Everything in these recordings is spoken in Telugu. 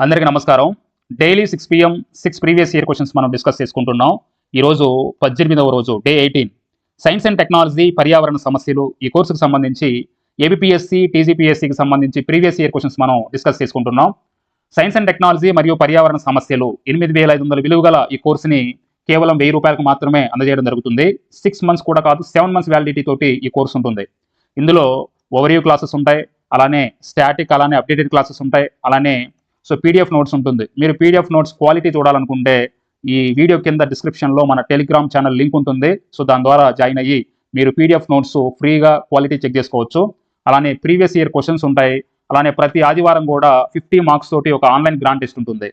అందరికీ నమస్కారం. Daily six PM six previous year questions మనం డిస్కస్ చేసుకుంటున్నాం. ఈరోజు పద్దెనిమిదవ రోజు day eighteen. Science and technology పర్యావరణ సమస్యలు ఈ కోర్సుకు సంబంధించి ఏబిపిఎస్సి టీజీపీఎస్సికి సంబంధించి ప్రీవియస్ ఇయర్ క్వశ్చన్స్ మనం డిస్కస్ చేసుకుంటున్నాం. సైన్స్ అండ్ టెక్నాలజీ మరియు పర్యావరణ సమస్యలు ఎనిమిది వేల ఐదు వందల విలువ గల ఈ కోర్సుని కేవలం వెయ్యి రూపాయలకు మాత్రమే అందజేయడం జరుగుతుంది. సిక్స్ మంత్స్ కూడా కాదు సెవెన్ మంత్స్ వ్యాలిడిటీ తోటి ఈ కోర్సు ఉంటుంది. ఇందులో ఓవర్వ్యూ క్లాసెస్ ఉంటాయి. అలానే స్టాటిక్ అలానే అప్డేటెడ్ క్లాసెస్ ఉంటాయి. అలానే సో పీడిఎఫ్ నోట్స్ ఉంటుంది. మీరు పీడిఎఫ్ నోట్స్ క్వాలిటీ చూడాలనుకుంటే ఈ వీడియో కింద డిస్క్రిప్షన్లో మన టెలిగ్రామ్ ఛానల్ లింక్ ఉంటుంది. సో దాని ద్వారా జాయిన్ అయ్యి మీరు పీడిఎఫ్ నోట్స్ ఫ్రీగా క్వాలిటీ చెక్ చేసుకోవచ్చు. అలానే ప్రీవియస్ ఇయర్ క్వశ్చన్స్ ఉంటాయి. అలానే ప్రతి ఆదివారం కూడా ఫిఫ్టీ మార్క్స్ తోటి ఒక ఆన్లైన్ గ్రాంట్ టెస్ట్ ఉంటుంది.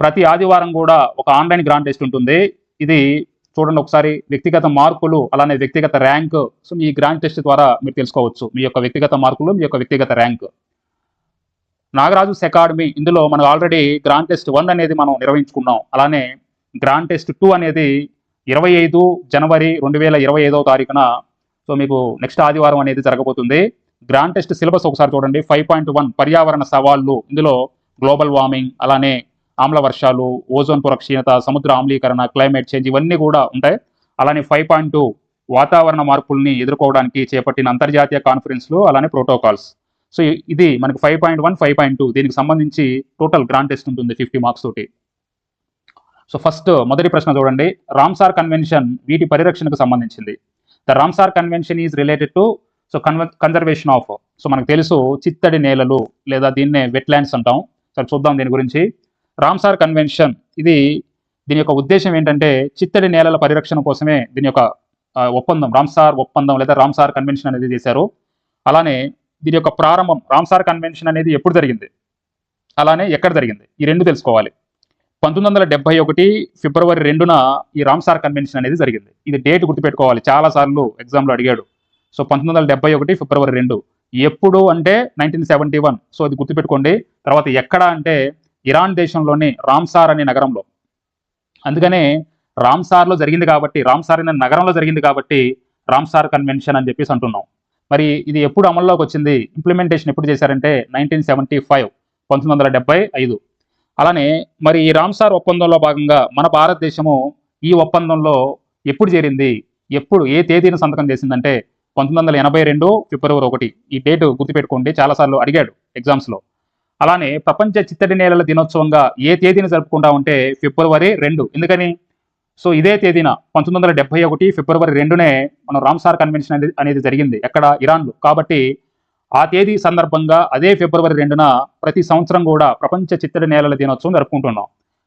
ప్రతి ఆదివారం కూడా ఒక ఆన్లైన్ గ్రాంట్ టెస్ట్ ఉంటుంది. ఇది చూడండి ఒకసారి వ్యక్తిగత మార్కులు అలానే వ్యక్తిగత ర్యాంక్ సో మీ గ్రాంట్ టెస్ట్ ద్వారా మీరు తెలుసుకోవచ్చు. మీ యొక్క వ్యక్తిగత మార్కులు మీ యొక్క వ్యక్తిగత ర్యాంక్ నాగరాజు అకాడమీ ఇందులో మనం ఆల్రెడీ గ్రాండ్ టెస్ట్ వన్ అనేది మనం నిర్వహించుకున్నాం. అలానే గ్రాండ్ టెస్ట్ టూ అనేది ఇరవై ఐదు జనవరి రెండు వేల ఇరవై ఐదవ తారీఖున. సో మీకు నెక్స్ట్ ఆదివారం అనేది జరగబోతుంది. గ్రాండ్ టెస్ట్ సిలబస్ ఒకసారి చూడండి. ఫైవ్ పాయింట్ వన్ పర్యావరణ సవాళ్ళు ఇందులో గ్లోబల్ వార్మింగ్ అలానే ఆమ్ల వర్షాలు ఓజోన్ పొర క్షీణత సముద్ర ఆమ్లీకరణ క్లైమేట్ చేంజ్ ఇవన్నీ కూడా ఉంటాయి. అలానే ఫైవ్ పాయింట్ టూ వాతావరణ మార్పుల్ని ఎదుర్కోవడానికి చేపట్టిన అంతర్జాతీయ కాన్ఫరెన్స్లు అలానే ప్రోటోకాల్స్ సో ఇది మనకు five point one five point two దీనికి సంబంధించి టోటల్ గ్రాంట్ టెస్ట్ ఉంటుంది ఫిఫ్టీ మార్క్స్ తోటి. సో ఫస్ట్ మొదటి ప్రశ్న చూడండి. రామ్సార్ కన్వెన్షన్ వీటి పరిరక్షణకు సంబంధించింది. The Ramsar convention is related to so conservation of so మనకు తెలుసు చిత్తడి నేలలు లేదా దీన్నే వెట్లాండ్స్ అంటాం. సరే చూద్దాం దీని గురించి. రామ్సార్ కన్వెన్షన్ ఇది దీని యొక్క ఉద్దేశం ఏంటంటే చిత్తడి నేలల పరిరక్షణ కోసమే దీని యొక్క ఒప్పందం రామ్సార్ ఒప్పందం లేదా రామ్సార్ కన్వెన్షన్ అనేది చేశారు. అలానే దీని యొక్క ప్రారంభం రామ్సార్ కన్వెన్షన్ అనేది ఎప్పుడు జరిగింది? అలానే ఎక్కడ జరిగింది? ఈ రెండు తెలుసుకోవాలి. పంతొమ్మిది వందల డెబ్బై ఒకటి ఫిబ్రవరి రెండున ఈ రామ్సార్ కన్వెన్షన్ అనేది జరిగింది. ఇది డేట్ గుర్తుపెట్టుకోవాలి. చాలా సార్లు ఎగ్జామ్లో అడిగాడు. సో పంతొమ్మిది వందల డెబ్బై ఒకటి ఫిబ్రవరి రెండు. ఎప్పుడు అంటే నైన్టీన్ సెవెంటీ వన్. సో అది గుర్తుపెట్టుకోండి. తర్వాత ఎక్కడ అంటే ఇరాన్ దేశంలోని రామ్సార్ అనే నగరంలో. అందుకనే రామ్సార్లో జరిగింది కాబట్టి రామ్సార్ అనే నగరంలో జరిగింది కాబట్టి రామ్సార్ కన్వెన్షన్ అని చెప్పేసి అంటున్నాం. మరి ఇది ఎప్పుడు అమల్లోకి వచ్చింది? ఇంప్లిమెంటేషన్ ఎప్పుడు చేశారంటే నైన్టీన్ సెవెంటీ ఫైవ్ పంతొమ్మిది వందల డెబ్బై ఐదు. అలానే మరి ఈ రామ్సార్ ఒప్పందంలో భాగంగా మన భారతదేశము ఈ ఒప్పందంలో ఎప్పుడు చేరింది? ఎప్పుడు ఏ తేదీన సంతకం చేసిందంటే పంతొమ్మిది వందల ఎనభై రెండు ఫిబ్రవరి ఒకటి. ఈ డేటు గుర్తుపెట్టుకోండి చాలాసార్లు అడిగాడు ఎగ్జామ్స్లో. అలానే ప్రపంచ చిత్తడి నేలల దినోత్సవంగా ఏ తేదీని జరుపుకుంటా ఉంటే ఫిబ్రవరి రెండు. ఎందుకని? సో ఇదే తేదీన పంతొమ్మిది వందల డెబ్బై ఒకటి ఫిబ్రవరి రెండునే మనం రామ్సార్ కన్వెన్షన్ అనేది అనేది జరిగింది ఎక్కడ? ఇరాన్లో. కాబట్టి ఆ తేదీ సందర్భంగా అదే ఫిబ్రవరి రెండున ప్రతి సంవత్సరం కూడా ప్రపంచ చిత్తడి నేలల దినోత్సవం జరుపుకుంటున్నాం.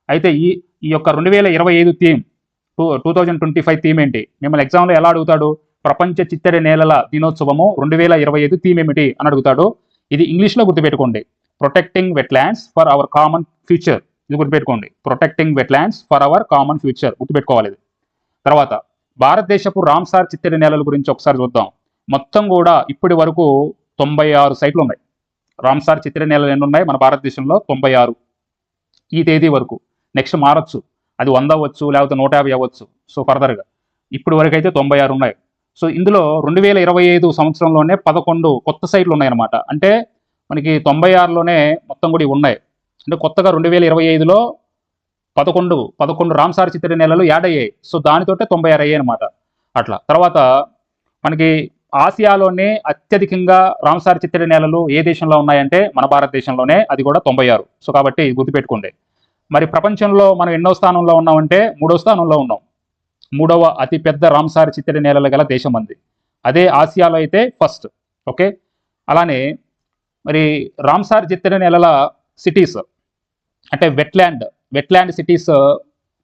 అయితే ఈ ఈ యొక్క రెండు వేల ఇరవై ఐదు theme two two thousand twenty five theme ఏంటి? మిమ్మల్ని ఎగ్జామ్లో ఎలా అడుగుతాడు? ప్రపంచ చిత్తడి నేలల దినోత్సవము రెండు వేల ఇరవై ఐదు థీమ్ ఏమిటి అని అడుగుతాడు. ఇది ఇంగ్లీష్లో గుర్తుపెట్టుకోండి. Protecting wetlands for our common future ఇది గుర్తుపెట్టుకోండి protecting wetlands for our common future గుర్తుపెట్టుకోవాలి ఇది. తర్వాత భారతదేశపు రామ్సార్ చిత్తడి నేలల గురించి ఒకసారి చూద్దాం. మొత్తం కూడా ఇప్పటి వరకు తొంభై ఆరు సైట్లు ఉన్నాయి. రామ్సార్ చిత్తడి నేలలు ఎన్ని ఉన్నాయి? మన భారతదేశంలో తొంభై ఆరు. ఈ తేదీ వరకు. నెక్స్ట్ మారచ్చు. అది వంద అవ్వచ్చు లేకపోతే నూట యాభై అవ్వచ్చు. సో ఫర్దర్గా. ఇప్పుడు వరకు అయితే తొంభై ఆరు ఉన్నాయి. సో ఇందులో రెండు వేల ఇరవై ఐదు సంవత్సరంలోనే పదకొండు కొత్త సైట్లు ఉన్నాయన్నమాట. అంటే మనకి తొంభై ఆరులోనే మొత్తం కూడా ఉన్నాయి. అంటే కొత్తగా రెండు వేల ఇరవై ఐదులో పదకొండు పదకొండు రామ్సార్ చిత్తడి నెలలు యాడ్ అయ్యాయి. సో దానితోటే తొంభై ఆరు అయ్యాయి అనమాట అట్లా. తర్వాత మనకి ఆసియాలోనే అత్యధికంగా రామ్సార్ చిత్తడి నేలలు ఏ దేశంలో ఉన్నాయంటే మన భారతదేశంలోనే అది కూడా తొంభై ఆరు. సో కాబట్టి ఇది గుర్తుపెట్టుకోండి. మరి ప్రపంచంలో మనం ఎన్నో స్థానంలో ఉన్నామంటే మూడో స్థానంలో ఉన్నాం. మూడవ అతిపెద్ద రామ్సార్ చిత్తడి నేలలు గల దేశం అంది. అదే ఆసియాలో అయితే ఫస్ట్. ఓకే? అలానే మరి రామ్సార్ చిత్తడి నేలల సిటీస్ అంటే వెట్లాండ్ వెట్లాండ్ సిటీస్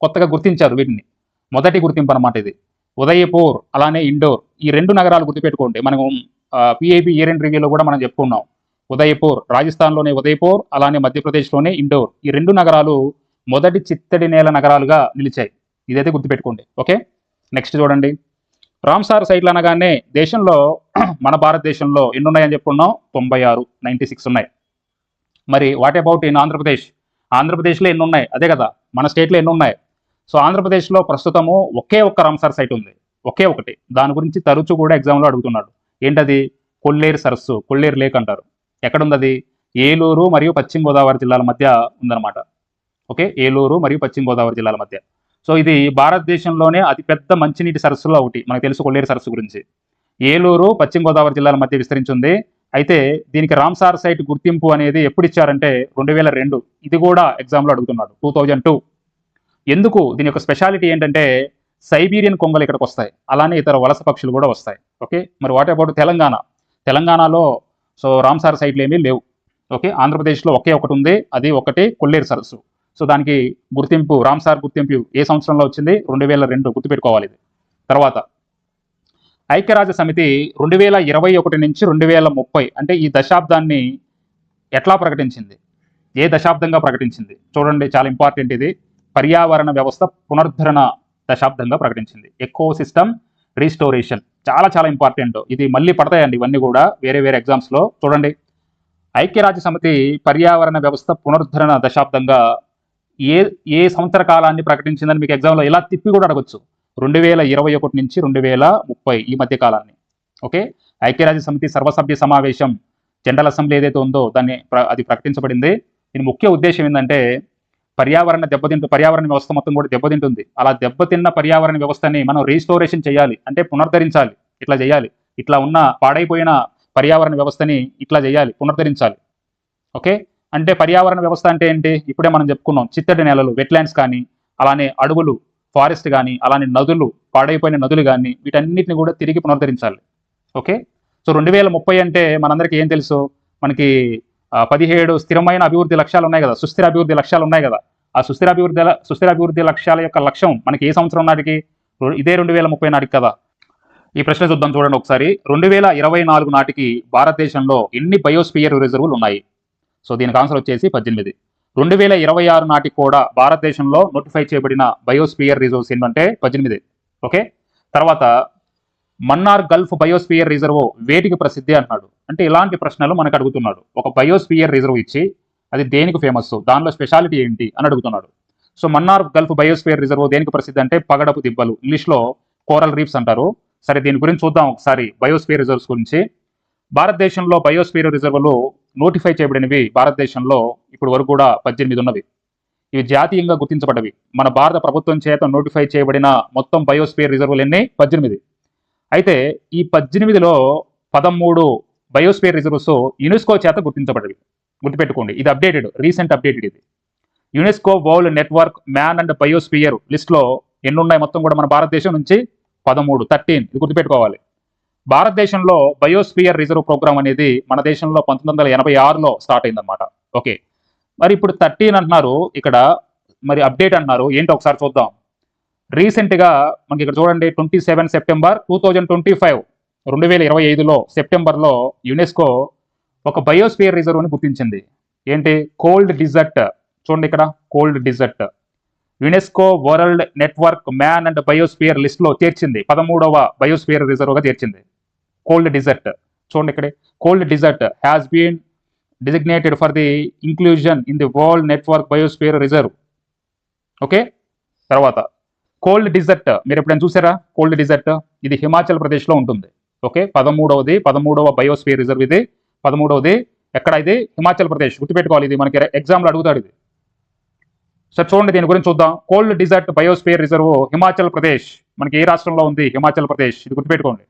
కొత్తగా గుర్తించారు వీటిని. మొదటి గుర్తింపు అనమాట ఇది. ఉదయపూర్ అలానే ఇండోర్ ఈ రెండు నగరాలు గుర్తుపెట్టుకోండి. మనం పిఐపి ఇయర్ ఎండ్ రివ్యూలో కూడా మనం చెప్పుకున్నాం. ఉదయపూర్ రాజస్థాన్లోనే ఉదయపూర్ అలానే మధ్యప్రదేశ్లోనే ఇండోర్. ఈ రెండు నగరాలు మొదటి చిత్తడి నేల నగరాలుగా నిలిచాయి. ఇదైతే గుర్తుపెట్టుకోండి. ఓకే? నెక్స్ట్ చూడండి. రామ్సార్ సైట్లు అనగానే దేశంలో మన భారతదేశంలో ఎన్ని ఉన్నాయని చెప్పుకున్నాం? తొంభై ఆరు నైంటీ సిక్స్ ఉన్నాయి. మరి వాట్ అబౌట్ ఇన్ ఆంధ్రప్రదేశ్? ఆంధ్రప్రదేశ్లో ఎన్ని ఉన్నాయి అదే కదా మన స్టేట్లో ఎన్ని ఉన్నాయి సో ఆంధ్రప్రదేశ్లో ప్రస్తుతము ఒకే ఒక్క రామ్సార్ సైట్ ఉంది. ఒకే ఒకటి. దాని గురించి తరచూ కూడా ఎగ్జామ్లో అడుగుతున్నాడు. ఏంటది? కొల్లేరు సరస్సు కొల్లేరు లేక్ అంటారు. ఎక్కడుంది ఏలూరు మరియు పశ్చిమ గోదావరి జిల్లాల మధ్య ఉందన్నమాట. ఓకే? ఏలూరు మరియు పశ్చిమ గోదావరి జిల్లాల మధ్య. సో ఇది భారతదేశంలోనే అతిపెద్ద మంచినీటి సరస్సులో ఒకటి. మనకు తెలుసు కొల్లేరు సరస్సు గురించి. ఏలూరు పశ్చిమ గోదావరి జిల్లాల మధ్య విస్తరించింది అయితే దీనికి రామ్సార్ సైట్ గుర్తింపు అనేది ఎప్పుడు ఇచ్చారంటే రెండు. వేల రెండు ఇది కూడా ఎగ్జామ్లో అడుగుతున్నాడు టూ థౌజండ్ టూ. ఎందుకు? దీని యొక్క స్పెషాలిటీ ఏంటంటే సైబీరియన్ కొంగలు ఇక్కడికి వస్తాయి అలానే ఇతర వలస పక్షులు కూడా వస్తాయి. ఓకే? మరి వాట్ అబౌట్ తెలంగాణ? తెలంగాణలో సో రామ్సార్ సైట్లు ఏమీ లేవు. ఓకే? ఆంధ్రప్రదేశ్లో ఒకే ఒకటి ఉంది అది ఒకటి కొల్లేరు సరస్సు. సో దానికి గుర్తింపు రామ్సార్ గుర్తింపు ఏ సంవత్సరంలో వచ్చింది? రెండు వేల రెండు గుర్తుపెట్టుకోవాలి ఇది. తర్వాత ఐక్యరాజ్య సమితి రెండు వేల ఇరవై ఒకటి నుంచి రెండు వేల ముప్పై అంటే ఈ దశాబ్దాన్ని ఎట్లా ప్రకటించింది? ఏ దశాబ్దంగా ప్రకటించింది? చూడండి చాలా ఇంపార్టెంట్ ఇది. పర్యావరణ వ్యవస్థ పునరుద్ధరణ దశాబ్దంగా ప్రకటించింది. ఎకో సిస్టమ్ రీస్టోరేషన్ చాలా చాలా ఇంపార్టెంట్ ఇది మళ్ళీ పడతాయండి ఇవన్నీ కూడా వేరే వేరే ఎగ్జామ్స్లో చూడండి ఐక్యరాజ్య సమితి పర్యావరణ వ్యవస్థ పునరుద్ధరణ దశాబ్దంగా ఏ ఏ సంవత్సర కాలాన్ని ప్రకటించిందని మీకు ఎగ్జామ్లో ఇలా తిప్పి కూడా అడగచ్చు. రెండు వేల ఇరవై ఒకటి నుంచి రెండు వేల ముప్పై ఈ మధ్య కాలాన్ని. ఓకే? ఐక్యరాజ్య సమితి సర్వసభ్య సమావేశం జనరల్ అసెంబ్లీ ఏదైతే ఉందో దాన్ని అది ప్రకటించబడింది. దీని ముఖ్య ఉద్దేశం ఏంటంటే పర్యావరణ దెబ్బతింటు పర్యావరణ వ్యవస్థ మొత్తం కూడా దెబ్బతింటుంది. అలా దెబ్బతిన్న పర్యావరణ వ్యవస్థని మనం రీస్టోరేషన్ చేయాలి అంటే పునరుద్ధరించాలి ఇట్లా చేయాలి. ఇట్లా ఉన్న పాడైపోయిన పర్యావరణ వ్యవస్థని ఇట్లా చేయాలి పునరుద్ధరించాలి ఓకే? అంటే పర్యావరణ వ్యవస్థ అంటే ఏంటి? ఇప్పుడే మనం చెప్పుకున్నాం చిత్తడి నేలలు వెట్లాండ్స్ కానీ అలానే అడవులు ఫారెస్ట్ కానీ అలానే నదులు పాడైపోయిన నదులు కానీ వీటన్నిటిని కూడా తిరిగి పునరుద్ధరించాలి. ఓకే? సో రెండు వేల ముప్పై అంటే మనందరికీ ఏం తెలుసు? మనకి పదిహేడు స్థిరమైన అభివృద్ధి లక్ష్యాలు ఉన్నాయి కదా. సుస్థిర అభివృద్ధి లక్ష్యాలు ఉన్నాయి కదా. ఆ సుస్థిర అభివృద్ధి సుస్థిర అభివృద్ధి లక్ష్యాల యొక్క లక్ష్యం మనకి ఏ సంవత్సరం నాటికి? ఇదే రెండు వేల ముప్పై నాటికి కదా. ఈ ప్రశ్న చూద్దాం చూడండి ఒకసారి. రెండు వేల ఇరవై నాలుగు నాటికి భారతదేశంలో ఎన్ని బయోస్పియర్ రిజర్వులు ఉన్నాయి? సో దీనికి ఆన్సర్ వచ్చేసి పద్దెనిమిది. రెండు వేల ఇరవై ఆరు నాటికి కూడా భారతదేశంలో నోటిఫై చేయబడిన బయోస్పియర్ రిజర్వ్స్ ఏంటంటే పద్దెనిమిది ఓకే? తర్వాత మన్నార్ గల్ఫ్ బయోస్పియర్ రిజర్వ్ వేటికి ప్రసిద్ధి అంటున్నాడు? అంటే ఇలాంటి ప్రశ్నలు మనకు అడుగుతున్నాడు. ఒక బయోస్పియర్ రిజర్వ్ ఇచ్చి అది దేనికి ఫేమస్ దానిలో స్పెషాలిటీ ఏంటి అని అడుగుతున్నాడు. So Mannar gulf biosphere reserve దేనికి ప్రసిద్ధి అంటే పగడపు దిబ్బలు. ఇంగ్లీష్లో కోరల్ రీఫ్స్ అంటారు. సరే దీని గురించి చూద్దాం ఒకసారి బయోస్పియర్ రిజర్వ్స్ గురించి. భారతదేశంలో బయోస్పియర్ రిజర్వ్లు నోటిఫై చేయబడినవి భారతదేశంలో ఇప్పుడు వరకు కూడా పద్దెనిమిది ఉన్నవి. ఇవి జాతీయంగా గుర్తించబడ్డవి. మన భారత ప్రభుత్వం చేత నోటిఫై చేయబడిన మొత్తం బయోస్పియర్ రిజర్వులు ఎన్ని? పద్దెనిమిది. అయితే ఈ పద్దెనిమిదిలో పదమూడు బయోస్పియర్ రిజర్వ్స్ యునెస్కో చేత గుర్తించబడ్డవి. గుర్తుపెట్టుకోండి ఇది అప్డేటెడ్ రీసెంట్ అప్డేటెడ్ ఇది. UNESCO world network man and biosphere లిస్ట్లో ఎన్నున్నాయి మొత్తం కూడా మన భారతదేశం నుంచి? పదమూడు థర్టీన్ ఇది గుర్తుపెట్టుకోవాలి. భారతదేశంలో బయోస్పియర్ రిజర్వ్ ప్రోగ్రామ్ అనేది మన దేశంలో పంతొమ్మిది వందల ఎనభై ఆరులో స్టార్ట్ అయిందనమాట ఓకే. మరి ఇప్పుడు థర్టీన్ అంటున్నారు ఇక్కడ మరి అప్డేట్ అంటున్నారు ఏంటో ఒకసారి చూద్దాం. రీసెంట్గా మనకి ఇక్కడ చూడండి twenty seven September two thousand twenty five రెండు వేల ఇరవై ఐదులో సెప్టెంబర్లో యునెస్కో ఒక బయోస్పియర్ రిజర్వ్ని గుర్తించింది. ఏంటి? Cold desert. చూడండి ఇక్కడ cold desert. UNESCO world network man and biosphere లిస్ట్లో చేర్చింది. పదమూడవ బయోస్పియర్ రిజర్వ్గా చేర్చింది. కోల్డ్ డిజర్ట్ చూడండి ఇక్కడ. Cold desert has been designated for the inclusion in the world network biosphere reserve okay తర్వాత కోల్డ్ డిజర్ట్ మీరు ఎప్పుడైనా చూసారా? కోల్డ్ డిజర్ట్ ఇది హిమాచల్ ప్రదేశ్లో ఉంటుంది. ఓకే పదమూడవది పదమూడవ బయోస్పియర్ రిజర్వ్ ఇది. పదమూడవది ఎక్కడ ఇది? హిమాచల్ ప్రదేశ్. గుర్తుపెట్టుకోవాలి ఇది మనకి. ఎగ్జామ్లో అడుగుతాడు ఇది. సార్ చూడండి దీని గురించి చూద్దాం. Cold desert biosphere reserve Himachal Pradesh. మనకి ఏ రాష్ట్రంలో ఉంది? హిమాచల్ ప్రదేశ్. ఇది గుర్తుపెట్టుకోండి.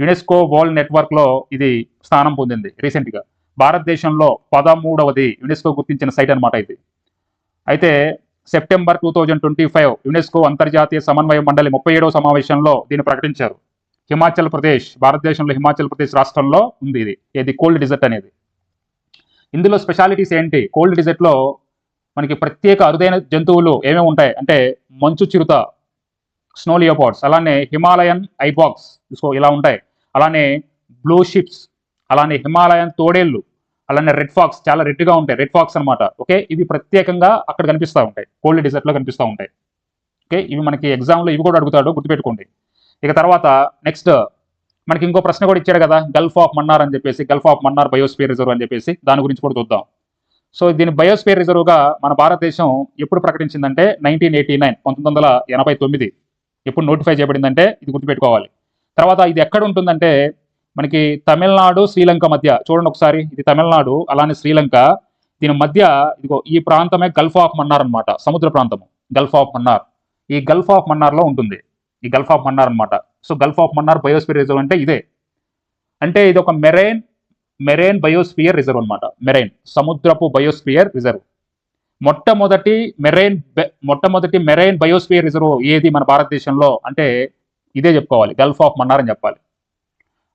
యునెస్కో వరల్డ్ నెట్వర్క్లో ఇది స్థానం పొందింది రీసెంట్గా. భారతదేశంలో పదమూడవది యునెస్కో గుర్తించిన సైట్ అన్నమాట ఇది. అయితే September two thousand twenty five UNESCO అంతర్జాతీయ సమన్వయ మండలి ముప్పై ఏడవ సమావేశంలో దీన్ని ప్రకటించారు. హిమాచల్ ప్రదేశ్ భారతదేశంలో హిమాచల్ ప్రదేశ్ రాష్ట్రంలో ఉంది ఇది. ఇది కోల్డ్ డిజర్ట్ అనేది. ఇందులో స్పెషాలిటీస్ ఏంటి? కోల్డ్ డిజర్ట్లో మనకి ప్రత్యేక అరుదైన జంతువులు ఏమేమి ఉంటాయి? అంటే మంచు చిరుత స్నో లియోపాడ్స్ అలానే హిమాలయన్ ఐబాక్స్ సో ఇలా ఉంటాయి. అలానే బ్లూ షిప్స్ అలానే హిమాలయన్ తోడేళ్ళు అలానే రెడ్ ఫాక్స్ చాలా రెడ్గా ఉంటాయి. రెడ్ ఫాక్స్ అన్నమాట. ఓకే ఇవి ప్రత్యేకంగా అక్కడ కనిపిస్తూ ఉంటాయి. కోల్డ్ డిజర్ట్లో కనిపిస్తూ ఉంటాయి. ఓకే ఇవి మనకి ఎగ్జామ్లో ఇవి కూడా అడుగుతాడు గుర్తుపెట్టుకోండి. ఇక తర్వాత నెక్స్ట్ మనకి ఇంకో ప్రశ్న కూడా ఇచ్చాడు కదా గల్ఫ్ ఆఫ్ మన్నార్ అని చెప్పేసి gulf of Mannar biosphere reserve అని చెప్పేసి దాని గురించి కూడా చూద్దాం. సో దీని బయోస్పియర్ రిజర్వ్గా మన భారతదేశం ఎప్పుడు ప్రకటించిందంటే నైన్టీన్ ఎయిటీ నైన్ పంతొమ్మిది వందల ఎనభై తొమ్మిది. ఎప్పుడు నోటిఫై చేయబడిందంటే ఇది గుర్తుపెట్టుకోవాలి. తర్వాత ఇది ఎక్కడ ఉంటుందంటే మనకి తమిళనాడు శ్రీలంక మధ్య చూడండి ఒకసారి. ఇది తమిళనాడు అలానే శ్రీలంక. దీని మధ్య ఇదిగో ఈ ప్రాంతమే గల్ఫ్ ఆఫ్ మన్నార్ అన్నమాట. సముద్ర ప్రాంతము. గల్ఫ్ ఆఫ్ మన్నార్ ఈ గల్ఫ్ ఆఫ్ మన్నార్లో ఉంటుంది. ఈ గల్ఫ్ ఆఫ్ మన్నార్ అన్నమాట. So gulf of Mannar biosphere reserve అంటే ఇదే. అంటే ఇది ఒక మెరైన్ మెరైన్ బయోస్పియర్ రిజర్వ్ అన్నమాట. మెరైన్ సముద్రపు బయోస్పియర్ రిజర్వ్ మొట్టమొదటి మెరైన్ మొట్టమొదటి మెరైన్ బయోస్ఫియర్ రిజర్వ్ ఏది మన భారతదేశంలో అంటే ఇదే చెప్పుకోవాలి. గల్ఫ్ ఆఫ్ మన్నార్ అని చెప్పాలి.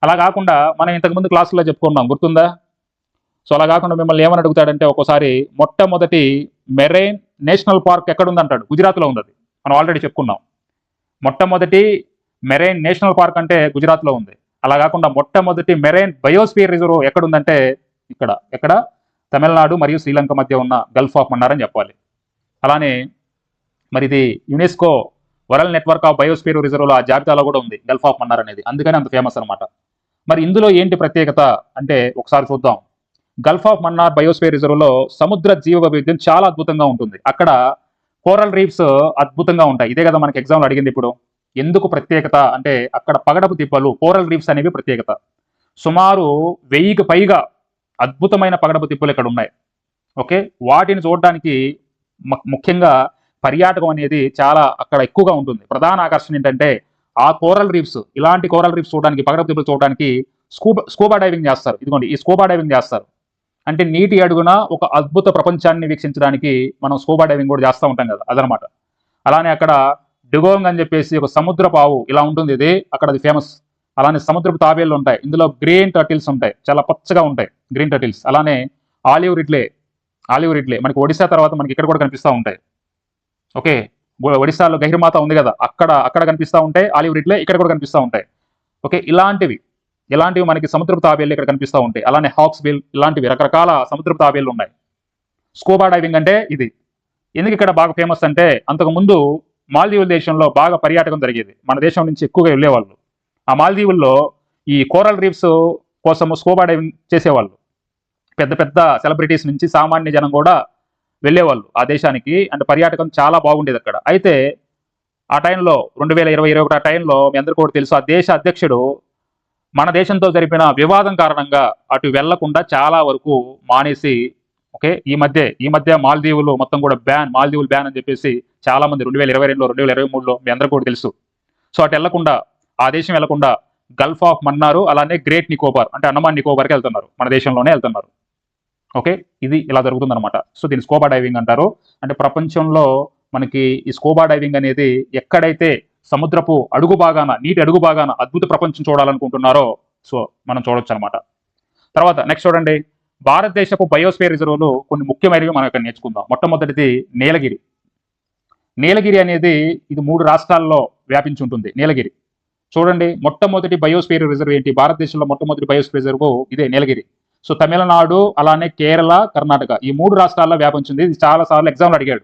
అలా కాకుండా మనం ఇంతకుముందు క్లాసులో చెప్పుకున్నాం గుర్తుందా? సో అలా కాకుండా మిమ్మల్ని ఏమని అడుగుతాడంటే ఒక్కోసారి మొట్టమొదటి మెరైన్ నేషనల్ పార్క్ ఎక్కడుంది అంటాడు గుజరాత్లో ఉంది అది మనం ఆల్రెడీ చెప్పుకున్నాం. మొట్టమొదటి మెరైన్ నేషనల్ పార్క్ అంటే గుజరాత్లో ఉంది. అలా కాకుండా మొట్టమొదటి మెరైన్ బయోస్ఫియర్ రిజర్వ్ ఎక్కడుందంటే ఇక్కడ. ఎక్కడ? తమిళనాడు మరియు శ్రీలంక మధ్య ఉన్న గల్ఫ్ ఆఫ్ మన్నార్ అని చెప్పాలి. అలానే మరి ఇది UNESCO world network of biosphere రిజర్వ్లో ఆ జాబితాలో కూడా ఉంది గల్ఫ్ ఆఫ్ మన్నార్ అనేది. అందుకని అంత ఫేమస్ అన్నమాట. మరి ఇందులో ఏంటి ప్రత్యేకత అంటే ఒకసారి చూద్దాం. గల్ఫ్ ఆఫ్ మన్నార్ బయోస్పియర్ రిజర్వ్లో సముద్ర జీవ వైవిధ్యం చాలా అద్భుతంగా ఉంటుంది. అక్కడ కోరల్ రీఫ్స్ అద్భుతంగా ఉంటాయి. ఇదే కదా మనకి ఎగ్జామ్లో అడిగింది ఇప్పుడు. ఎందుకు ప్రత్యేకత అంటే అక్కడ పగడపు తిప్పలు కోరల్ రీఫ్స్ అనేవి ప్రత్యేకత. సుమారు వెయ్యికి పైగా అద్భుతమైన పగడపు తిప్పులు ఇక్కడ ఉన్నాయి. ఓకే? వాటిని చూడడానికి ముఖ్యంగా పర్యాటకం అనేది చాలా అక్కడ ఎక్కువగా ఉంటుంది. ప్రధాన ఆకర్షణ ఏంటంటే ఆ కోరల్ రీఫ్స్ ఇలాంటి కోరల్ రీఫ్స్ చూడడానికి పగడపు తిప్పులు చూడడానికి స్కూబా స్కూబా డైవింగ్ చేస్తారు. ఇదిగోండి ఈ స్కూబా డైవింగ్ చేస్తారు. అంటే నీటి అడుగున ఒక అద్భుత ప్రపంచాన్ని వీక్షించడానికి మనం స్కూబా డైవింగ్ కూడా చేస్తూ ఉంటాం కదా అదనమాట. అలానే అక్కడ డిగోంగ్ అని చెప్పేసి ఒక సముద్రపావు ఇలా ఉంటుంది. ఇది అక్కడ అది ఫేమస్ అలానే సముద్రపు తాబేళ్ళు ఉంటాయి. ఇందులో గ్రీన్ టర్టిల్స్ ఉంటాయి. చాలా పచ్చగా ఉంటాయి గ్రీన్ టర్టిల్స్. అలానే ఆలివ్ రిడ్లే ఆలివ్ రిడ్లే. మనకి ఒడిశా తర్వాత మనకి ఇక్కడ కూడా కనిపిస్తూ ఉంటాయి. ఓకే? ఒడిశాలో గహిర్మాత ఉంది కదా? అక్కడ అక్కడ కనిపిస్తూ ఉంటాయి. ఆలివ్ రిడ్లే ఇక్కడ కూడా కనిపిస్తూ ఉంటాయి. ఓకే? ఇలాంటివి ఇలాంటివి మనకి సముద్రపు తాబేళ్ళు ఇక్కడ కనిపిస్తూ ఉంటాయి. అలానే హాక్స్ బిల్ ఇలాంటివి రకరకాల సముద్రపు తాబేళ్ళు ఉన్నాయి. స్కూబా డైవింగ్ అంటే ఇది. ఎందుకు ఇక్కడ బాగా ఫేమస్ అంటే అంతకు ముందు మాల్దీవుల దేశంలో బాగా పర్యాటకం జరిగేది. మన దేశం నుంచి ఎక్కువగా వెళ్ళేవాళ్ళు. ఆ మాల్దీవుల్లో ఈ కోరల్ రీఫ్స్ కోసం స్కూబా డైవింగ్ చేసేవాళ్ళు. పెద్ద పెద్ద సెలబ్రిటీస్ నుంచి సామాన్య జనం కూడా వెళ్ళేవాళ్ళు ఆ దేశానికి. అంటే పర్యాటకం చాలా బాగుండేది అక్కడ. అయితే ఆ టైంలో రెండు వేల ఇరవై ఇరవై ఒకటి ఆ టైంలో మీ అందరికీ కూడా తెలుసు ఆ దేశ అధ్యక్షుడు మన దేశంతో జరిపిన వివాదం కారణంగా అటు వెళ్ళకుండా చాలా వరకు మానేసి ఓకే ఈ మధ్య ఈ మధ్య మాల్దీవులు మొత్తం కూడా బ్యాన్ మాల్దీవులు బ్యాన్ అని చెప్పేసి చాలా మంది రెండు వేల ఇరవై రెండులో రెండు వేల ఇరవై మూడులో మీ అందరికీ కూడా తెలుసు. సో అటు వెళ్ళకుండా ఆ దేశం వెళ్ళకుండా గల్ఫ్ ఆఫ్ మన్నారు అలానే గ్రేట్ నికోబార్ అంటే అండమాన్ నికోబార్కి వెళ్తున్నారు. మన దేశంలోనే వెళ్తున్నారు. ఓకే ఇది ఇలా జరుగుతుందన్నమాట. సో దీన్ని స్కోబా డైవింగ్ అంటారు. అంటే ప్రపంచంలో మనకి ఈ స్కోబా డైవింగ్ అనేది ఎక్కడైతే సముద్రపు అడుగు భాగాన నీటి అడుగు భాగాన అద్భుత ప్రపంచం చూడాలనుకుంటున్నారో సో మనం చూడొచ్చు అనమాట తర్వాత నెక్స్ట్ చూడండి. భారతదేశపు బయోస్ఫియర్ రిజర్వ్లు కొన్ని ముఖ్యమైనవి మనం ఇక్కడ నేర్చుకుందాం. మొట్టమొదటిది నీలగిరి. నీలగిరి అనేది ఇది మూడు రాష్ట్రాల్లో వ్యాపించి ఉంటుంది. నీలగిరి. చూడండి మొట్టమొదటి బయోస్ఫియర్ రిజర్వ్ ఏంటి? భారతదేశంలో మొట్టమొదటి బయోస్ఫియర్ రిజర్వ్ ఇదే నీలగిరి. సో తమిళనాడు అలానే కేరళ కర్ణాటక. ఈ మూడు రాష్ట్రాల్లో వ్యాపించింది. ఇది చాలా సార్లు ఎగ్జామ్లు అడిగాడు.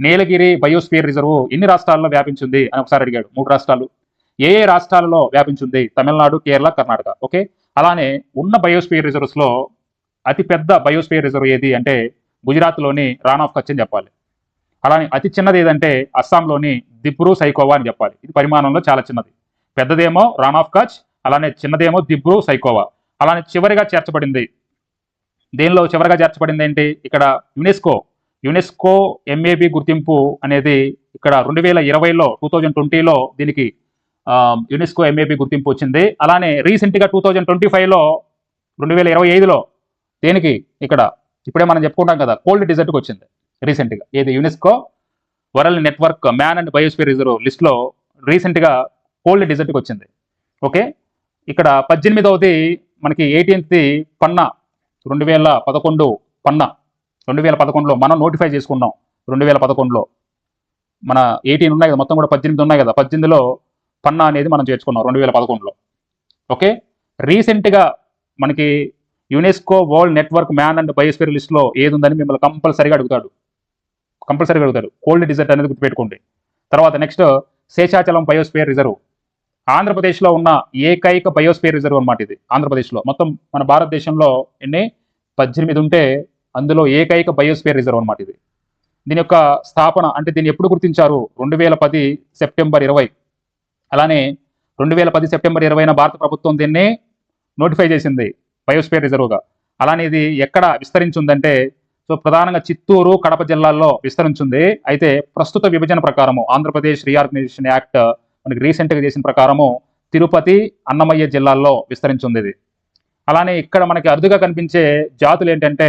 నీలగిరి బయోస్ఫియర్ రిజర్వ్ ఎన్ని రాష్ట్రాల్లో వ్యాపించింది? అని ఒకసారి అడిగాడు. మూడు రాష్ట్రాలు. ఏ ఏ రాష్ట్రాలలో వ్యాపించింది? తమిళనాడు కేరళ కర్ణాటక. ఓకే? అలానే ఉన్న బయోస్ఫియర్ రిజర్వ్స్లో అతి పెద్ద బయోస్ఫియర్ రిజర్వ్ ఏది అంటే గుజరాత్లోని రాన్ ఆఫ్ కచ్ అని చెప్పాలి. అలానే అతి చిన్నది ఏదంటే అస్సాంలోని దిబ్రూ సైకోవా అని చెప్పాలి. ఇది పరిమాణంలో చాలా చిన్నది. పెద్దదేమో రాన్ ఆఫ్ కచ్ అలానే చిన్నదేమో దిబ్రూ సైకోవా. అలానే చివరిగా చేర్చబడింది. దీనిలో చివరిగా చేర్చబడింది ఏంటి? ఇక్కడ యునెస్కో. యునెస్కో ఎంఏబి గుర్తింపు అనేది ఇక్కడ రెండు వేల ఇరవైలో టూ థౌజండ్ ట్వంటీలో దీనికి యునెస్కో ఎంఏబి గుర్తింపు వచ్చింది. అలానే రీసెంట్గా టూ థౌజండ్ ట్వంటీ ఫైవ్లో రెండు వేల ఇరవై ఐదులో దేనికి ఇక్కడ ఇప్పుడే మనం చెప్పుకుంటాం కదా కోల్డ్ డిజర్ట్కి వచ్చింది రీసెంట్గా. ఏది? UNESCO world network man and biosphere reserve లిస్ట్లో రీసెంట్గా కోల్డ్ డిజర్ట్కి వచ్చింది. ఓకే ఇక్కడ పద్దెనిమిదవది మనకి ఎయిటీన్త్ది పన్నా రెండు వేల పదకొండు పన్నా. రెండు వేల పదకొండులో మనం నోటిఫై చేసుకున్నాం రెండు వేల పదకొండులో. మన ఎయిటీన్ ఉన్నాయి కదా మొత్తం కూడా పద్దెనిమిది ఉన్నాయి కదా. పద్దెనిమిదిలో పన్నా అనేది మనం చేర్చుకున్నాం రెండు వేల పదకొండులో ఓకే రీసెంట్గా మనకి UNESCO world network man and biosphere లిస్ట్లో ఏది ఉందని మిమ్మల్ని కంపల్సరీగా అడుగుతాడు. కంపల్సరీగా అడుగుతాడు. కోల్డ్ డిజర్ట్ అనేది గుర్తుపెట్టుకోండి. తర్వాత నెక్స్ట్ శేషాచలం బయోస్ఫియర్ రిజర్వ్ ఆంధ్రప్రదేశ్లో ఉన్న ఏకైక బయోస్పియర్ రిజర్వ్ అనమాట ఇది ఆంధ్రప్రదేశ్లో. మొత్తం మన భారతదేశంలో ఎన్ని? పద్దెనిమిది ఉంటే అందులో ఏకైక బయోస్పియర్ రిజర్వ్ అనమాట ఇది. దీని యొక్క స్థాపన అంటే దీన్ని ఎప్పుడు గుర్తించారు? రెండు వేల పది సెప్టెంబర్ ఇరవై. అలానే రెండు వేల పది సెప్టెంబర్ ఇరవైన భారత ప్రభుత్వం దీన్ని నోటిఫై చేసింది బయోస్పియర్ రిజర్వ్గా. అలానే ఇది ఎక్కడ విస్తరించిందంటే సో ప్రధానంగా చిత్తూరు కడప జిల్లాల్లో విస్తరించింది. అయితే ప్రస్తుత విభజన ప్రకారము ఆంధ్రప్రదేశ్ రీఆర్గనైజేషన్ యాక్ట్ మనకి రీసెంట్గా చేసిన ప్రకారము తిరుపతి అన్నమయ్య జిల్లాల్లో విస్తరించింది ఇది. అలానే ఇక్కడ మనకి అరుదుగా కనిపించే జాతులు ఏంటంటే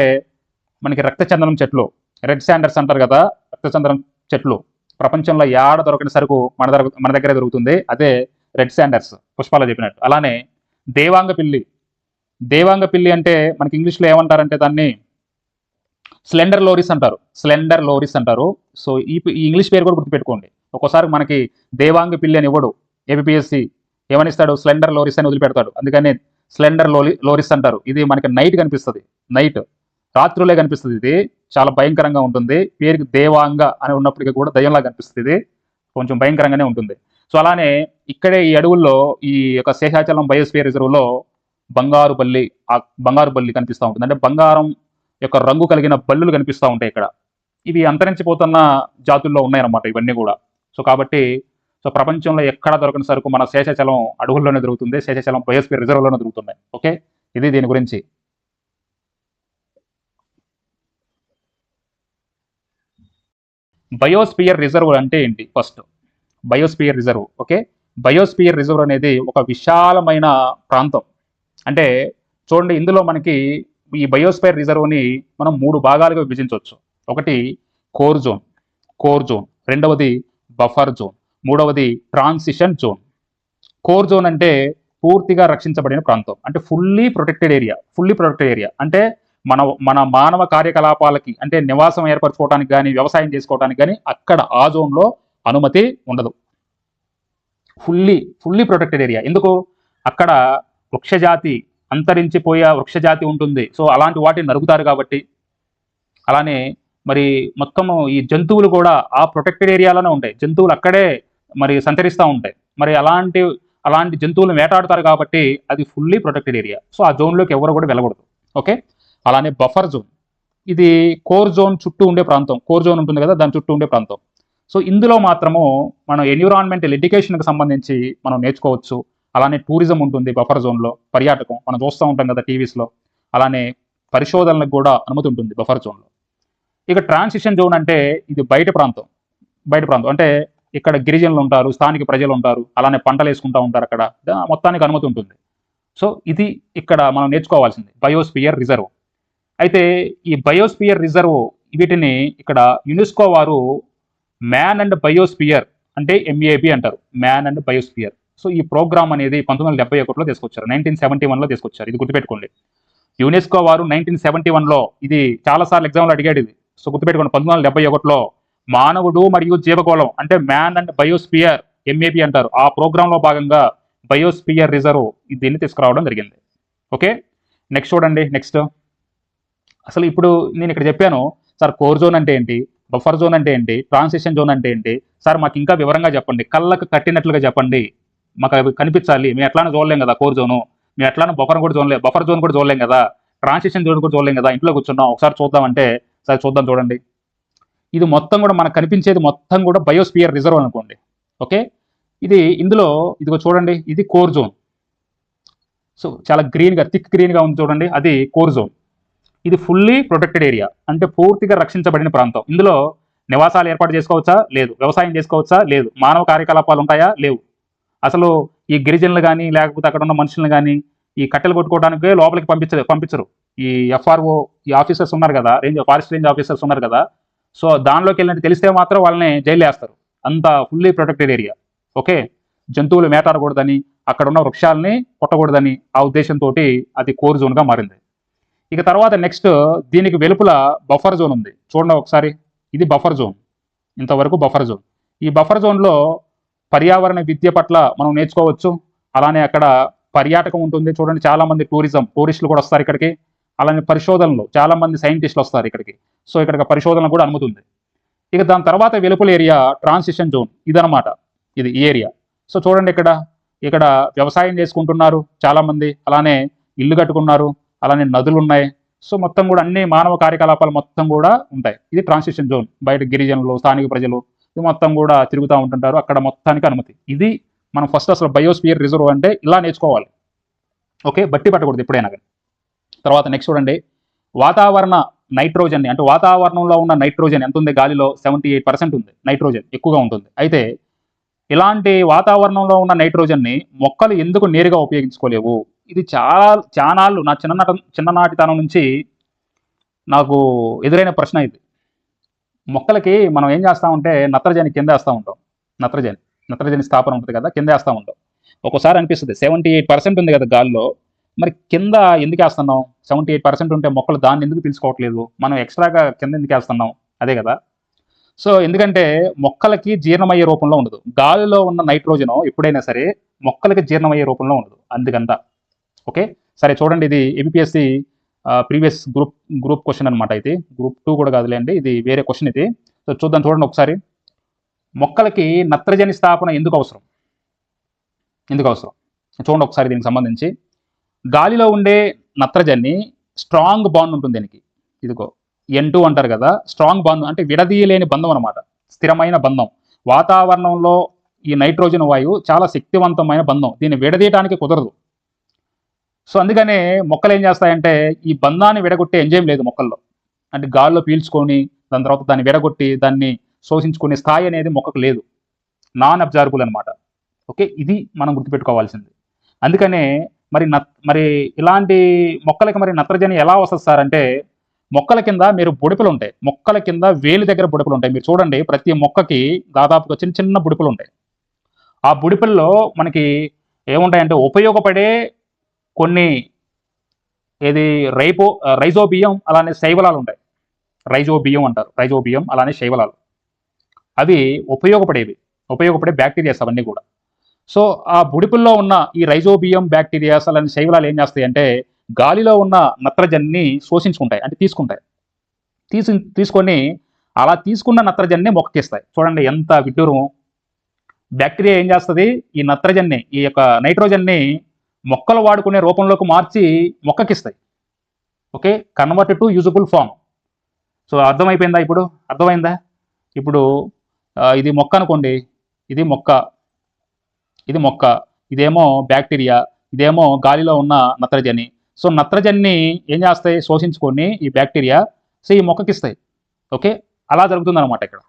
మనకి రక్తచందనం చెట్లు. రెడ్ శాండర్స్ అంటారు కదా రక్తచందనం చెట్లు. ప్రపంచంలో ఏడ దొరకని సరుకు మన దగ్గర మన దగ్గర దొరుకుతుంది. అదే రెడ్ శాండర్స్ పుష్పాలో చెప్పినట్టు. అలానే దేవాంగ పిల్లి దేవాంగ పిల్లి అంటే మనకి ఇంగ్లీష్లో ఏమంటారంటే దాన్ని స్లెండర్ లోరిస్ అంటారు. స్లెండర్ లోరిస్ అంటారు. సో ఈ ఇంగ్లీష్ పేరు కూడా గుర్తుపెట్టుకోండి. ఒక్కోసారి మనకి దేవాంగ పిల్లి అని ఇవ్వడు. ఏపీఎస్సి ఏమనిస్తాడు? స్లెండర్ లోరిస్ అని వదిలిపెడతాడు. అందుకని స్లెండర్ లోలి లోరిస్ అంటారు. ఇది మనకి నైట్ కనిపిస్తుంది. నైట్ రాత్రులే కనిపిస్తుంది ఇది. చాలా భయంకరంగా ఉంటుంది. పేరుకి దేవాంగ అని ఉన్నప్పటికీ కూడా దయ్యంలా కనిపిస్తుంది ఇది. కొంచెం భయంకరంగానే ఉంటుంది. సో అలానే ఇక్కడే ఈ అడవుల్లో ఈ యొక్క శేషాచలం బయోస్ఫియర్ రిజర్వ్లో బంగారు బల్లి ఆ బంగారు బల్లి కనిపిస్తూ ఉంటుంది. అంటే బంగారం యొక్క రంగు కలిగిన బల్లులు కనిపిస్తూ ఉంటాయి ఇక్కడ. ఇవి అంతరించిపోతున్న జాతుల్లో ఉన్నాయన్నమాట ఇవన్నీ కూడా. సో కాబట్టి సో ప్రపంచంలో ఎక్కడ దొరకని సరుకు మన శేషాచలం అడవుల్లోనే దొరుకుతుంది శేషాచలం బయోస్ఫియర్ రిజర్వ్లోనే దొరుకుతున్నాయి. ఓకే? ఇది దీని గురించి. బయోస్పియర్ రిజర్వ్ అంటే ఏంటి? First biosphere reserve. Okay? Biosphere reserve అనేది ఒక విశాలమైన ప్రాంతం. అంటే చూడండి ఇందులో మనకి ఈ బయోస్పియర్ రిజర్వ్ని మనం మూడు భాగాలుగా విభజించవచ్చు. ఒకటి కోర్ జోన్. Core zone. రెండవది బఫర్ జోన్. మూడవది ట్రాన్సిషన్ జోన్. కోర్ జోన్ అంటే పూర్తిగా రక్షించబడిన ప్రాంతం. అంటే fully protected area fully protected area అంటే మన మన మానవ కార్యకలాపాలకి అంటే నివాసం ఏర్పరచుకోవడానికి కానీ వ్యవసాయం చేసుకోవడానికి కానీ అక్కడ ఆ జోన్లో అనుమతి ఉండదు. ఫుల్లీ ఫుల్లీ ప్రొటెక్టెడ్ ఏరియా ఎందుకు? అక్కడ వృక్షజాతి అంతరించిపోయే వృక్షజాతి ఉంటుంది. సో అలాంటి వాటిని నరుగుతారు కాబట్టి. అలానే మరి మొత్తము ఈ జంతువులు కూడా ఆ ప్రొటెక్టెడ్ ఏరియాలోనే ఉంటాయి. జంతువులు అక్కడే మరి సంచరిస్తూ ఉంటాయి. మరి అలాంటి అలాంటి జంతువులు వేటాడుతారు కాబట్టి అది ఫుల్లీ ప్రొటెక్టెడ్ ఏరియా సో ఆ జోన్లోకి ఎవరు కూడా వెళ్ళకూడదు. ఓకే? అలానే బఫర్ జోన్ ఇది కోర్ జోన్ చుట్టూ ఉండే ప్రాంతం. కోర్ జోన్ ఉంటుంది కదా దాని చుట్టూ ఉండే ప్రాంతం. సో ఇందులో మాత్రము మనం ఎన్విరాన్మెంటల్ ఎడ్యుకేషన్కి సంబంధించి మనం నేర్చుకోవచ్చు. అలానే టూరిజం ఉంటుంది బఫర్ జోన్లో పర్యాటకం. మనం చూస్తూ ఉంటాం కదా టీవీస్లో అలానే పరిశోధనలకు కూడా అనుమతి ఉంటుంది బఫర్ జోన్లో ఇక ట్రాన్సిషన్ జోన్ అంటే ఇది బయట ప్రాంతం బయట ప్రాంతం. అంటే ఇక్కడ గిరిజనులు ఉంటారు స్థానిక ప్రజలు ఉంటారు అలానే పంటలు వేసుకుంటూ ఉంటారు అక్కడ. మొత్తానికి అనుమతి ఉంటుంది. సో ఇది ఇక్కడ మనం నేర్చుకోవాల్సింది బయోస్పియర్ రిజర్వ్ అయితే ఈ బయోస్పియర్ రిజర్వ్ వీటిని ఇక్కడ యునెస్కో వారు మ్యాన్ అండ్ బయోస్పియర్ అంటే ఎంఏబి అంటారు. మ్యాన్ అండ్ బయోస్పియర్ సో ఈ ప్రోగ్రామ్ అనేది పంతొమ్మిది వందల డెబ్బై ఒకటిలో తీసుకొచ్చారు నైన్టీన్ సెవెంటీ వన్లో తీసుకొచ్చారు. ఇది గుర్తుపెట్టుకోండి. యునెస్కో వారు నైన్టీన్ సెవెంటీ వన్లో ఇది చాలాసార్లు ఎగ్జామ్లో అడిగాడు ఇది. సో గుర్తుపెట్టుకోండి పంతొమ్మిది వందల డెబ్బై ఒకటిలో మానవుడు మరియు జీవగోళం అంటే మ్యాన్ అండ్ బయోస్పియర్ ఎంఏబి అంటారు. ఆ ప్రోగ్రాంలో భాగంగా బయోస్పియర్ రిజర్వ్ దీన్ని తీసుకురావడం జరిగింది. ఓకే? నెక్స్ట్ చూడండి నెక్స్ట్ అసలు ఇప్పుడు నేను ఇక్కడ చెప్పాను సార్ కోర్ జోన్ అంటే ఏంటి బఫర్ జోన్ అంటే ఏంటి ట్రాన్సిషన్ జోన్ అంటే ఏంటి సార్ మాకు ఇంకా వివరంగా చెప్పండి కళ్ళకు కట్టినట్లుగా చెప్పండి. మాకు అవి కనిపించాలి మేము ఎట్లానో చూడలేం కదా కోర్ జోను మేము ఎట్లానో బఫర్ కూడా చూడలేం బఫర్ జోన్ కూడా చూడలేం కదా ట్రాన్సిషన్ జోన్ కూడా చూడలేం కదా ఇంట్లో కూర్చున్నాం ఒకసారి చూద్దామంటే సరే చూద్దాం చూడండి. ఇది మొత్తం కూడా మనకు కనిపించేది మొత్తం కూడా బయోస్పియర్ రిజర్వ్ అనుకోండి. ఓకే? ఇది ఇందులో ఇదిగో చూడండి ఇది కోర్ జోన్ సో చాలా గ్రీన్గా థిక్ గ్రీన్గా ఉంది చూడండి అది కోర్ జోన్ ఇది ఫుల్లీ ప్రొటెక్టెడ్ ఏరియా అంటే పూర్తిగా రక్షించబడిన ప్రాంతం. ఇందులో నివాసాలు ఏర్పాటు చేసుకోవచ్చా? లేదు. వ్యవసాయం చేసుకోవచ్చా? లేదు. మానవ కార్యకలాపాలు ఉంటాయా? లేవు. అసలు ఈ గిరిజనులు కానీ లేకపోతే అక్కడ ఉన్న మనుషులను కానీ ఈ కట్టెలు కొట్టుకోవడానికే లోపలికి పంపించరు పంపించరు. ఈ ఎఫ్ఆర్ఓ ఈ ఆఫీసర్స్ ఉన్నారు కదా రేంజ్ ఫారెస్ట్ రేంజ్ ఆఫీసర్స్ ఉన్నారు కదా సో దానిలోకి వెళ్ళినట్టు తెలిస్తే మాత్రం వాళ్ళని జైలు వేస్తారు. అంత ఫుల్లీ ప్రొటెక్టెడ్ ఏరియా ఓకే? జంతువులు మేటాడకూడదని అక్కడ ఉన్న వృక్షాలని కొట్టకూడదని ఆ ఉద్దేశంతో అది కోర్ జోన్గా మారింది. ఇక తర్వాత నెక్స్ట్ దీనికి వెలుపల బఫర్ జోన్ ఉంది. చూడండి ఒకసారి. ఇది బఫర్ జోన్ ఇంతవరకు బఫర్ జోన్ ఈ బఫర్ జోన్లో పర్యావరణ విద్య పట్ల మనం నేర్చుకోవచ్చు. అలానే అక్కడ పర్యాటకం ఉంటుంది. చూడండి చాలా మంది టూరిజం టూరిస్టులు కూడా వస్తారు ఇక్కడికి. అలానే పరిశోధనలు చాలా మంది సైంటిస్టులు వస్తారు ఇక్కడికి. సో ఇక్కడికి పరిశోధన కూడా అనుమతి ఉంది ఇక దాని తర్వాత వెలుపల ఏరియా ట్రాన్సిషన్ జోన్ ఇదనమాట ఇది ఈ ఏరియా. సో చూడండి ఇక్కడ. ఇక్కడ వ్యవసాయం చేసుకుంటున్నారు చాలామంది. అలానే ఇల్లు కట్టుకున్నారు. అలానే నదులు ఉన్నాయి. సో మొత్తం కూడా అన్ని మానవ కార్యకలాపాలు మొత్తం కూడా ఉంటాయి. ఇది ట్రాన్సిషన్ జోన్. బయట గిరిజనులు స్థానిక ప్రజలు ఇది మొత్తం కూడా తిరుగుతూ ఉంటుంటారు. అక్కడ మొత్తానికి అనుమతి. ఇది మనం ఫస్ట్ అసలు బయోస్పియర్ రిజర్వ్ అంటే ఇలా నేర్చుకోవాలి. ఓకే? బట్టి పట్టకూడదు ఎప్పుడైనా కానీ. తర్వాత నెక్స్ట్ చూడండి. వాతావరణ నైట్రోజన్ అంటే వాతావరణంలో ఉన్న నైట్రోజన్ ఎంత ఉంది గాలిలో సెవెంటీ ఎయిట్ పర్సెంట్ ఉంది. నైట్రోజన్ ఎక్కువగా ఉంటుంది. అయితే ఇలాంటి వాతావరణంలో ఉన్న నైట్రోజన్ని మొక్కలు ఎందుకు నేరుగా ఉపయోగించుకోలేవు? ఇది చాలా చానాళ్ళు నా చిన్ననాట చిన్ననాటితనం నుంచి నాకు ఎదురైన ప్రశ్న ఇది. మొక్కలకి మనం ఏం చేస్తా ఉంటే నత్రజని కింద వేస్తూ ఉంటాం. నత్రజని. నత్రజని స్థాపన ఉంటుంది కదా కింద వేస్తూ ఉంటాం. ఒక్కోసారి అనిపిస్తుంది సెవెంటీ ఎయిట్ పర్సెంట్ ఉంది కదా గాల్లో మరి కింద ఎందుకు వేస్తున్నాం? సెవెంటీ ఎయిట్ పర్సెంట్ ఉంటే మొక్కలు దాన్ని ఎందుకు పీల్చుకోవట్లేదు? మనం ఎక్స్ట్రాగా కింద ఎందుకు వేస్తున్నాం? అదే కదా. సో ఎందుకంటే మొక్కలకి జీర్ణమయ్యే రూపంలో ఉండదు. గాలిలో ఉన్న నైట్రోజన్ ఎప్పుడైనా సరే మొక్కలకి జీర్ణమయ్యే రూపంలో ఉండదు. అందుకంత ఓకే? సరే చూడండి ఇది APPSC previous group group question అనమాట ఇది. గ్రూప్ టూ కూడా కాదులేండి. ఇది వేరే క్వశ్చన్ ఇది. సో చూద్దాం చూడండి ఒకసారి. మొక్కలకి నత్రజని స్థాపన ఎందుకు అవసరం? ఎందుకు అవసరం? చూడండి ఒకసారి దీనికి సంబంధించి. గాలిలో ఉండే నత్రజని స్ట్రాంగ్ బాండ్ ఉంటుంది దీనికి. ఇదిగో ఎన్ టూ అంటారు కదా స్ట్రాంగ్ బంధం అంటే విడదీయలేని బంధం అనమాట స్థిరమైన బంధం. వాతావరణంలో ఈ నైట్రోజన్ వాయువు చాలా శక్తివంతమైన బంధం దీన్ని విడదీయటానికి కుదరదు. సో అందుకనే మొక్కలు ఏం చేస్తాయంటే ఈ బంధాన్ని విడగొట్టే ఎంజైమ్ లేదు మొక్కల్లో. అంటే గాల్లో పీల్చుకొని దాని తర్వాత దాన్ని విడగొట్టి దాన్ని శోషించుకునే స్థాయి అనేది మొక్కకు లేదు. నాన్ అబ్జార్బుల్ అనమాట ఓకే ఇది మనం గుర్తుపెట్టుకోవాల్సింది. అందుకనే మరి నత్ మరి ఇలాంటి మొక్కలకి మరి నత్రజని ఎలా వస్తుంది సార్? అంటే మొక్కల కింద మీరు బుడిపలు ఉంటాయి మొక్కల కింద వేలు దగ్గర బుడిపలు ఉంటాయి మీరు చూడండి ప్రతి మొక్కకి దాదాపుగా చిన్న చిన్న బుడిపలు ఉంటాయి ఆ బుడిపల్లో మనకి ఏముంటాయంటే ఉపయోగపడే కొన్ని ఏది రైపో రైజోబియం అలానే శైవలాలు ఉంటాయి రైజోబియం అంటారు. రైజోబియం అలానే శైవలాలు. అవి ఉపయోగపడేవి. ఉపయోగపడే బ్యాక్టీరియాస్ అవన్నీ కూడా. సో ఆ బుడిపుల్లో ఉన్న ఈ రైజోబియం బ్యాక్టీరియాస్ అలానే శైవలాలు ఏం చేస్తాయి అంటే గాలిలో ఉన్న నత్రజన్ని శోషించుకుంటాయి అంటే తీసుకుంటాయి. తీసి తీసుకొని అలా తీసుకున్న నత్రజన్ని మొక్కకిస్తాయి చూడండి ఎంత విడ్డూరం. బ్యాక్టీరియా ఏం చేస్తుంది? ఈ నత్రజన్ని ఈ యొక్క నైట్రోజన్ని మొక్కలు వాడుకునే రూపంలోకి మార్చి మొక్కకిస్తాయి okay? Convert to usable form. So అర్థమైపోయిందా ఇప్పుడు? అర్థమైందా? ఇప్పుడు ఇది మొక్క అనుకోండి. ఇది మొక్క. ఇది మొక్క ఇదేమో బ్యాక్టీరియా ఇదేమో గాలిలో ఉన్న నత్రజని. సో నత్రజనిని ఏం చేస్తాయి? శోషించుకొని ఈ బ్యాక్టీరియా సో ఈ మొక్కకి ఇస్తాయి ఓకే? అలా జరుగుతుంది అనమాట ఇక్కడ.